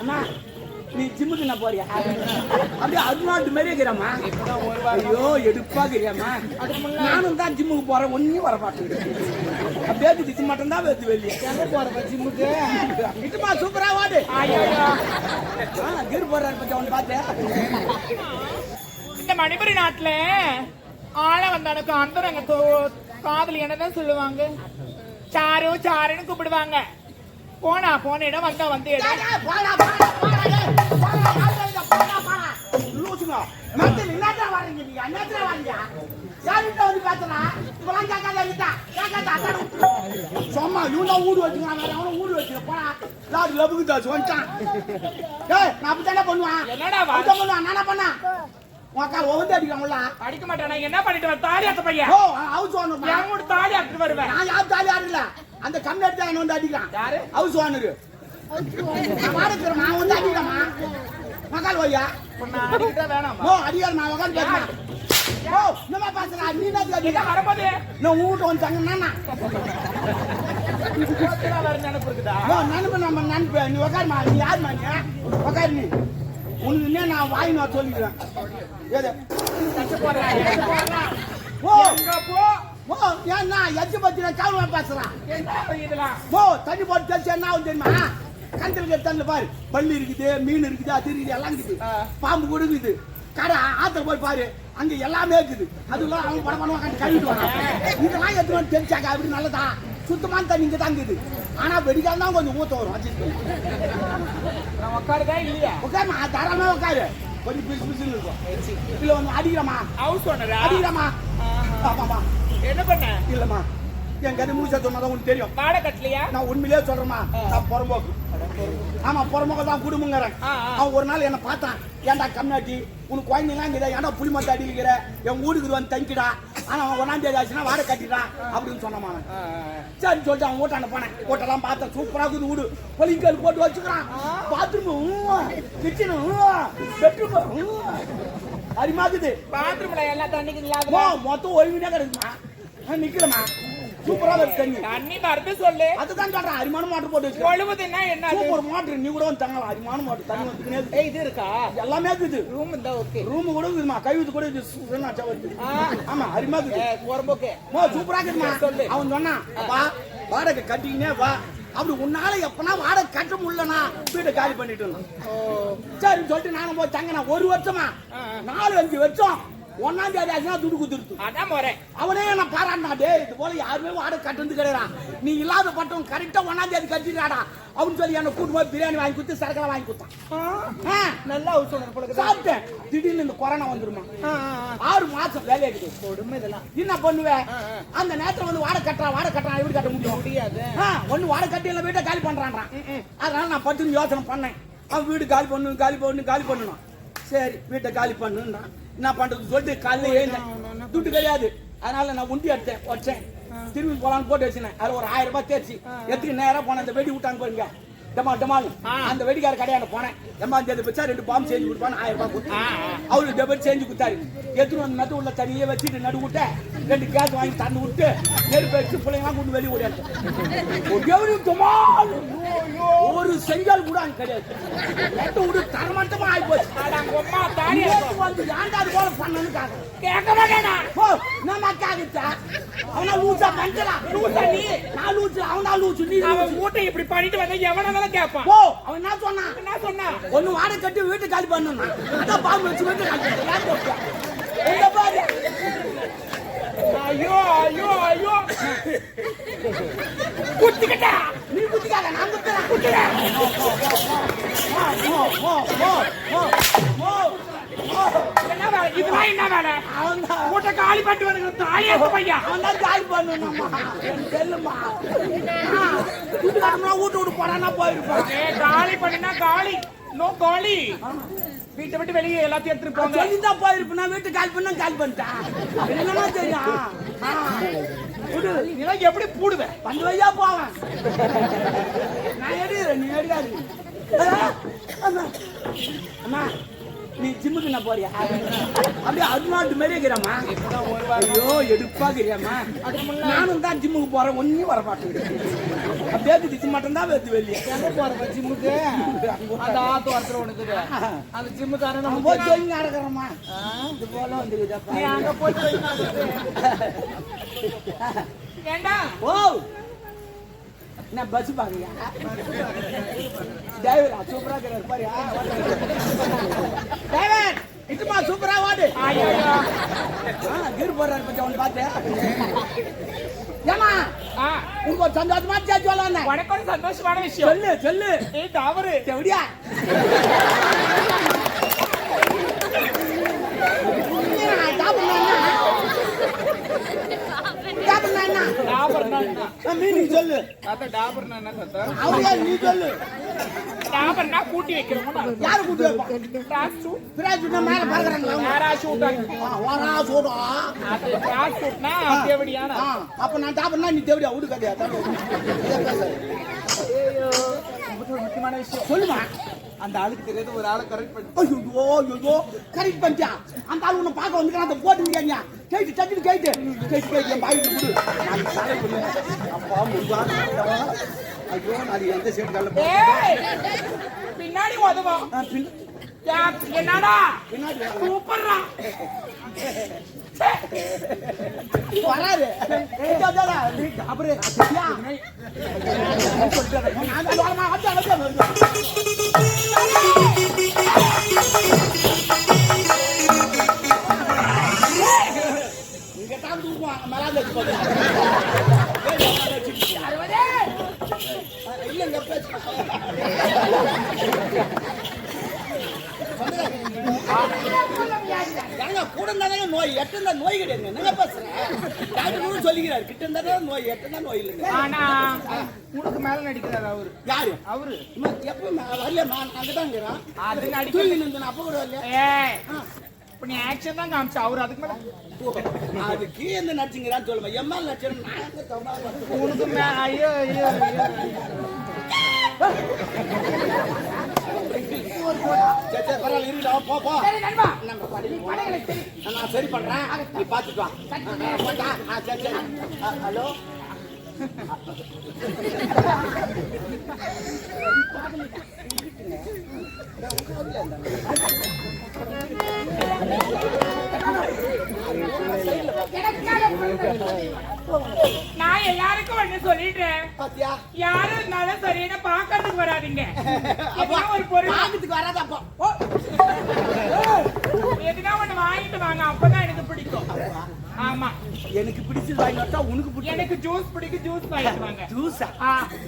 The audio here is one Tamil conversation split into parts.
அம்மா நீ ஜிம்முக்கு நான் போறியா? அப்படியே அருணாட்டு மாதிரி இருக்கிறாம்மா. ஐயோ எடுப்பா இருக்கிறியாம்மா நானும் தான் ஜிம்முக்கு போறேன் ஒன்னும் வர மாட்டேங்குது. அப்படியே திச்சு மட்டும் தான் வெத்து வெளியே. எங்க ஜிம்முக்கு? இட்டுமா சூப்பரா வாடு கீர் போடுறாரு பத்தி அவன் பார்த்தேன் இந்த மணிபுரி நாட்டுல ஆள வந்தானுக்கு அந்தரங்க காதல் என்னதான் சொல்லுவாங்க? சாரு சாருன்னு கூப்பிடுவாங்க. போனா போன இடம் வந்தா வந்த இடம். போடா, போடா, போடா, ஏய், போடா, போடா, போடா, போடா. லூசுங்க. மரத்துல என்னத்தா வர்றீங்க நீங்க? என்னத்தா வர்றீங்க? யார்கிட்ட வந்து பேசுறா? சும்மா இவன் தான் ஊடு வச்சுக்கிறான் வேற அவனும் ஊடு வச்சுக்க போடா. லாரி லபுக்கு தாச்சு வந்துட்டான்? ஏய் நான் அப்படித்தானே பண்ணுவான்? என்னடா வா- அப்படித்தான் பண்ணுவான். நானா பண்ணா? ஒவ்வொரு அடிக்க மாட்டானா. என்ன பண்ணிட்டு வர தாலி அத்த பையன்? ஓ ஹவுஸ் ஓனர் என் கூட தாலி அத்து வருவேன். நான் யார் தாலி ஆடல? அந்த எடுத்து என்ன வந்து அடிக்கிறான். யாரு? ஹவுஸ் ஓனர் நான் வந்து அடிக்கிறேமா மகால் வேணாமா ஓ அடியார் நான் உட்காந்து பேசுறேன் ஓ என்னமா பேசுறா? நீ என்ன அடிக்கிற வரும்போது நான் வந்துட்டாங்க நானா? வேற நினைப்பு நம்ம நண்பு நீ உட்காருமா நீ யாருமா நீ? உட்காரு நீ. உனக்கு நான் வாய் நான் சொல்லிக்கிறேன். ஏது ஓ போ? ஓ ஏன்னா எச்சு பத்தி நான் காவலமா பேசுறான் ஓ தண்ணி போட்டு தெளிச்சு என்ன ஆகும் தெரியுமா? கண்டில் தண்ணி பாரு பள்ளி இருக்குது மீன் இருக்குது அது இருக்குது எல்லாம் இருக்குது. பாம்பு கூட இருக்குது கடை ஆத்துல போய் பாரு அங்க எல்லாமே இருக்குது. அதுலாம் அவங்க படம் பண்ணுவாங்க கழுவிட்டு வராங்க இதெல்லாம் எடுத்து வந்து தெளிச்சாங்க? அப்படி நல்லதா? சுத்தமான தண்ணி இங்க தான் இருக்குது. ஆனா வெடிக்கால் தான் கொஞ்சம் ஊத்த வரும். உட்காருதா இல்லையா? உட்காருமா? தாராளமா உட்காரு. கொஞ்சம் பிசு பிசுன்னு இருக்கும். இல்ல வந்து அடிக்கிறமா? ஹவுஸ் ஓனரா அடிக்கிறமா? ஆமாமா. என்ன பண்ண? இல்லம்மா. என் கதை மூச்சா சொன்னாதான் உனக்கு தெரியும். வாடகை கட்டலையா? நான் உண்மையிலேயே சொல்றேமா நான் புறம்போக்கு. ஆமா புறம்போக்கு தான் குடும்பங்கிறேன். அவன் ஒரு நாள் என்ன பார்த்தான். ஏன்டா கம்னாட்டி உனக்கு குழந்தைலாம் இங்கே ஏன்டா புளி மத்த அடிக்கிற என் வீடுக்கு வந்து தங்கிடா. ஆனா அவன் ஒன்னாம் தேதி ஆச்சுன்னா வாடகை கட்டிடான் அப்படின்னு சொன்னான் அவன். சரி சொல்லிட்டு அவன் வீட்டாண்ட போனேன். வீட்டெல்லாம் பார்த்தேன் சூப்பரா இருக்குது வீடு. பொலிங்கல் போட்டு வச்சுக்கிறான். பாத்ரூம் கிச்சனு பெட்ரூம் அரிமாக்குது பாத்ரூம்ல எல்லாம் தண்ணிக்குங்களா ஓ அதுல மொத்தம் ஒழுங்கினே கிடக்குமா நான் நிக்கிறேம்மா சூப்பரா இருக்கு தண்ணி தண்ணி மருந்து சொல்லு. அதுதான் சொல்றேன் அரிமான மோட்டர் போட்டு ஒழுகுதுன்னா என்ன அது? சூப்பர் மோட்டர் நீ கூட வந்து தங்கலாம். அரிமான மோட்டர் தண்ணி இருக்கு. ஏய், இது இருக்கா? எல்லாமே இருக்குது. ரூம் இருந்தா ஓகே ரூம் கூட இருக்குதுமா கைவித்து கூட சுகநாச்சா வருது ஆமா அரிமா இருக்குது. போறம்போக்கு மோ சூப்பரா இருக்குதுமா சொல்லு. அவன் சொன்னான் வா வாடகை கட்டிக்கினே வா. அப்படி உன்னால எப்பனா வாடகை கட்ட முடியலனா வீட்டை காலி பண்ணிட்டு இருந்தான். சரி சொல்லிட்டு நானும் போய் தங்கினேன். ஒரு வருஷமா. நாலு அஞ்சு வருஷம். ஒன்னாம் தேதி குத்துருத்து அதான் முறை. அவனே நான் பாராட்டினா இது போல யாருமே வாடகை கட்டுறது கிடையாடா நீ இல்லாத பட்டம் கரெக்டா ஒன்னாம் தேதி அப்படின்னு சொல்லி என்ன கூட்டு போய் பிரியாணி வாங்கி கொடுத்து சரக்கெல்லாம் வாங்கி கொடுத்தான். நல்லா இருக்குது. சாப்பிட்டேன். திடீர்னு இந்த கொரோனா வந்துருமா. ஆறு மாசம் இருக்குது. கொடுமை இதெல்லாம். என்ன பண்ணுவேன். அந்த நேரத்துல வந்து வாடகை கட்டுறான் வாடகை கட்டுறான் எப்படி கட்ட முடியும்? முடியாது. ஒண்ணு வாடகை கட்டி எல்லாம் வீட்டை காலி பண்றான்றான். அதனால நான் பட்டுன்னு யோசனை பண்ணேன். அவன் வீடு காலி பண்ணு காலி பண்ணு காலி பண்ணணும். சரி வீட்டை காலி பண்ணுன்றான் என்ன பண்றது சொல்லிட்டு காலையில எழுந்தேன். துட்டு கிடையாது. அதனால நான் உண்டி எடுத்தேன் வச்சேன் திரும்பி போலான்னு போட்டு வச்சினேன். அதுல ஒரு ஆயிரம் ரூபாய் தேய்ச்சி எத்தனை நேரம் போனேன்? அந்த வெடி விட்டாங்க பாருங்க. டமா டமால். ஆ. அந்த வெடிக்கார கடையாண்ட போனேன். எம்மா தேதி வச்சா ரெண்டு பாம்பு செஞ்சு கொடுப்பான்னு ஆயிரம் ரூபாய் கொடுத்து. அவரு டபுள் செஞ்சு கொடுத்தாரு. எத்தனை வந்து நடு உள்ள தண்ணியே வச்சுட்டு நடு விட்ட. ரெண்டு கேஸ் வாங்கி தந்து விட்டு நெருப்பு வச்சு பிள்ளைங்களாம் கொண்டு வெளியே துமால்! ஒரு செங்கல் கூட அங்க கிடையாது. நட்டு விடு தரமட்டமா ஆகி போச்சு. அம்மா நேத்து வந்து ஏன்டா அது போல பண்ணனு காக்க கேட்க மாட்டேனா போ நம்ம காகிச்சா அவனா லூசா பஞ்சலாம் லூசா நீ? நான் லூசு அவனா லூசு நீ அவன். மூட்டை இப்படி பண்ணிட்டு வந்தா எவனாலும் கேட்பான் போ அவன் என்ன சொன்னான் என்ன சொன்னா? ஒண்ணு வாடகை கட்டி வீட்டு காலி பண்ணணும் அதான் பாம்பு வச்சு வீட்டு காலி. யார் போட்டா? எங்க பாரு. ஐயோ ஐயோ ஐயோ. குத்திக்கிட்டா? நீ குத்திக்காத நான் குத்துறேன். குத்துறேன். மோ மோ மோ மோ மோ மோ என்ன வேலை இதெல்லாம் என்ன வேலை? மூட்டை காலி பண்ணிட்டு வந்து தாலியா பையன் அவன் தான் காலி பண்ணணும்மா. குத்துக்காரனா வீட்டு விட்டு போறானா போயிருப்பான் காலி பண்ணினா காலி. நோ காலி. வீட்டை விட்டு வெளியே எல்லாத்தையும் எடுத்துட்டு போங்க. சொல்லிதான் போயிருப்பேன் நான் வீட்டு காலி பண்ண காலி பண்ணிட்டேன் என்னமா தெரியும். இதெல்லாம் எப்படி பூடுவேன் பந்து வழியா போவேன். நான் எடுக்கிறேன் நீ எடுக்காது அம்மா நீ ஜிம்முக்கு நான் போறியா? அப்படியே அருணாட்டு மாதிரி வாரம் ஐயோ எடுப்பா இருக்கிறியாம்மா நானும் தான் ஜிம்முக்கு போறேன் ஒன்னும் வர மாட்டேங்குது. அப்படியே திச்சு மட்டும் தான் வருது வெளியே. போறப்ப ஜிம்முக்கு? அந்த ஆத்து வரத்துல இருக்குது அந்த ஜிம்மு தானே நம்ம போய் சொல்லி நடக்கிறோமா இது போல வந்துருக்குதப்பா நீ அங்க போய். ஏண்டா? ஓ! என்ன பஸ் பாக்குறியா டிரைவர் சூப்பரா இருக்கிறார் பாரு டிரைவர் இட்டுமா சூப்பரா ஐயோ கீர் போடுறாரு பத்தி அவன் பார்த்தேன் ஏமா ஒரு சந்தோஷமா சேர்த்து சொல்லலாம் உனக்கு ஒரு சந்தோஷமான விஷயம் சொல்லு சொல்லு தவறு எப்படியா டாபர்னா என்ன மீனிங் சொல்லு. அதான் டாபர்னா என்ன சத்தம் அவரையா நீ சொல்லு. டாபர்னா கூட்டி வைக்கிறோம் யாரு கூட்டி வைப்பா? கிராஸ் ஷூட் பிராஜ் மேல பாக்குறாங்களா நேரா ஷூட் வரா அது தேவடியான. அப்ப நான் நீ தேவடியா? கதையா முக்கியமான விஷயம் சொல்லுமா? அந்த ஆளுக்கு தெரியாத ஒரு ஆளை கரெக்ட் பண்ணி ஐயோ ஐயோ கரெக்ட் பண்ணிட்டியா? அந்த ஆளு உன்னை பார்க்க வந்து அந்த போட்டு முடியாங்க கேட்டு டக்குனு கேட்டு. கேட்டு கேட்டு என் பாய்க்கு கொடு நான் சாலை பண்ணு அப்பா முருகா ஐயோ நான் எந்த சைடு ஏய் பின்னாடி உதவும் என்னடா? பின்னாடி வா. சூப்பர்ரா வராது அப்புறம் இல்லைங்க, பேசு. ஏங்க, கூட இருந்தாதாங்க நோய். எட்டு இருந்தா நோய் கிடையாது. என்னங்க பேசுறேன் டாக்டர் கூட சொல்லிக்கிறாரு. கிட்ட இருந்தா நோய் எட்டு இருந்தா நோய் இல்லைங்க. ஆனா உனக்கு மேல நடிக்கிறாரு அவரு. யாரு? அவரு. எப்ப மே- வரலையம்மா, அங்கதான் இருக்கிறான். அது நடிக்க தூங்கி நின்றேன், அப்ப கூட வரலையா? ஏய் இப்ப நீ ஆக்ஷன் தான் காமிச்ச. அவரு அதுக்கு மேல ஓ, அது கீழே இருந்து நடிச்சுங்கிறான்னு சொல்லுமா. நான் தவறா பண்ணேன்? உனக்கு ஐயோ ஐயோ. சரி, நான் சரி பண்றேன் நீ பாத்துட்டு வா சரி, நான் எல்லாருக்கும் ஒண்ணு சொல்லிடுறேன். பாத்தியா? யாரு இருந்தாலும் சரியான பாக்கிறதுக்கு வராதீங்க. ஒரு பொருள். பாக்கத்துக்கு வராது அப்போ? எதுனா ஒண்ணு வாங்கிட்டு வாங்க அப்பதான் எனக்கு பிடிக்கும். ஆமா. எனக்கு பிடிச்சது வாங்கி வந்தா உனக்கு பிடிச்ச எனக்கு ஜூஸ் பிடிக்கும் ஜூஸ் வாங்கிட்டு வாங்க. ஜூஸா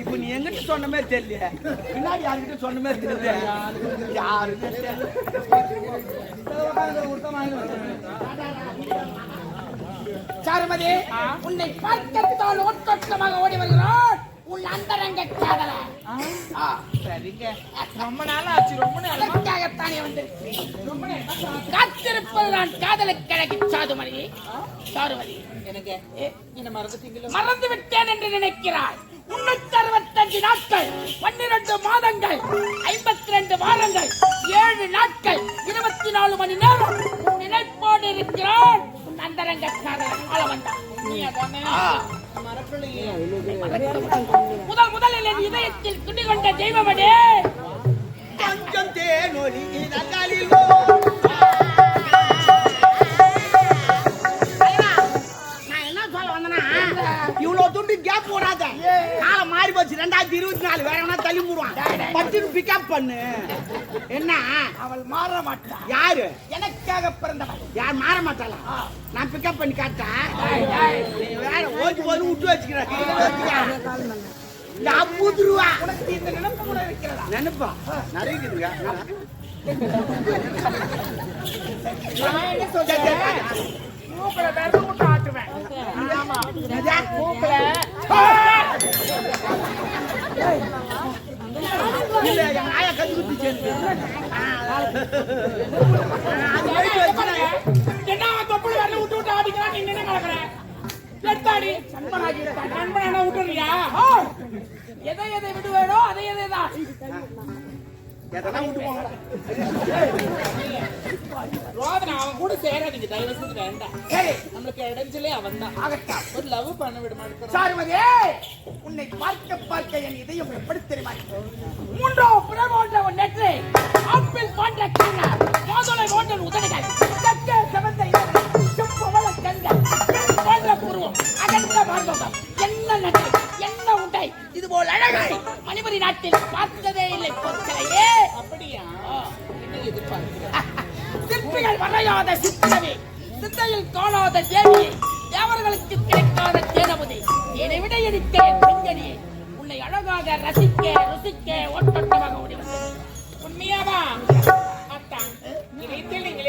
இப்போ நீ எங்கிட்ட சொன்ன மாதிரி தெரியல பின்னாடி யாருக்கிட்ட சொன்ன மாதிரி தெரியல யாருக்கு தெரியல. சாருமதி ஆ? உன்னை பார்க்கத்தான் ஓட்டோட்டமாக ஓடி வருகிறான். உன் அந்தரங்க காதல சரிங்க. ரொம்ப நாள் ஆச்சு ரொம்ப நாள்? அதற்காகத்தானே வந்திருக்கிறேன். ரொம்ப நேரம் காத்திருப்பது நான் காதலுக்கு அழகி சாதுமதி சாருமதி எனக்கு என்ன மறந்துட்டீங்களா? மறந்து விட்டேன் என்று நினைக்கிறாய். முன்னூத்தி அறுபத்தஞ்சு நாட்கள் பன்னிரண்டு மாதங்கள் ஐம்பத்தி ரெண்டு வாரங்கள் ஏழு நாட்கள் இருபத்தி நாலு மணி நேரம் நினைப்போடு இருக்கிறான் உன் அந்தரங்க காதலன் ஆள வந்தான் நீ அதானே? மறக்கலையே முதல் முதலில் என் இதயத்தில் குடிகொண்ட தெய்வமடே. கொஞ்சம் தேனொலி இதழ்களிலோ. துண்டு கேப் போடாத காலம் மாறி போச்சு. ரெண்டாயிரத்தி இருபத்தி நாலு. வேற எவனா தள்ளி மூடுவான் பட்டுன்னு பிக்கப் பண்ணு. என்ன? அவள் மாற மாட்டாள் யாரு? எனக்காக பிறந்தவள். யார்? மாற மாட்டாளா? நான் பிக்கப் பண்ணி காட்டேன் வேற ஓடி போது விட்டு வச்சுக்கிறேன் உனக்கு இந்த நினைப்பு கூட இருக்கிறதா? நினைப்பா. நிறைய இருக்குதுங்க நான் என்ன சொல்றேன்? மூக்குல விரல் விட்டு ஆட்டுவேன். ஆமா மூக்குல. இல்ல என் ஆயா கத்து குத்தி சேர்ந்து என்ன தொப்புள் விரல விட்டு விட்டு ஆடிக்கிறான்? என்ன நடக்கிற எடுத்தாடி. நண்பனாகி நண்பனா விட்டுறியா எதை எதை விடுவேனோ அதை எதை தான் எதனா விட்டு ரோதனை அவன் கூட சேராதீங்க தயவு செஞ்சு வேண்டாம். நம்மளுக்கு இடைஞ்சலே அவன் தான். ஒரு லவ் பண்ண விட மாட்டேன் உன்னை பார்க்க பார்க்க என் இதயம் எப்படி தெரியுமா? மூன்றோ புறம் போன்ற ஒரு நெற்றி ஆப்பிள் போன்ற கண்ணார் மாதுளை போன்ற உதடுகள் சக்க சிவந்த இதழ்கள், செம்பவள கண்கள் போன்ற புருவம் அகன்ற மார்பகம் என்ன நட்டை என்ன உண்டை? இது போல் அழகை மணிபுரி நாட்டில் பார்த்ததே இல்லை பொற்களையே. அப்படியா? சிற்பிகள் வரையாத சித்திரமே சித்தையில் காணாத தேவியே தேவர்களுக்கு கிடைக்காத தேனமுதே என்னை விட எடுக்க என் பெண்கனியே உன்னை அழகாக ரசிக்க ருசிக்க ஒட்டொட்டமாக ஓடி வந்தேன் உண்மையாவா? அத்தான் இறைத்தில் நீங்கள்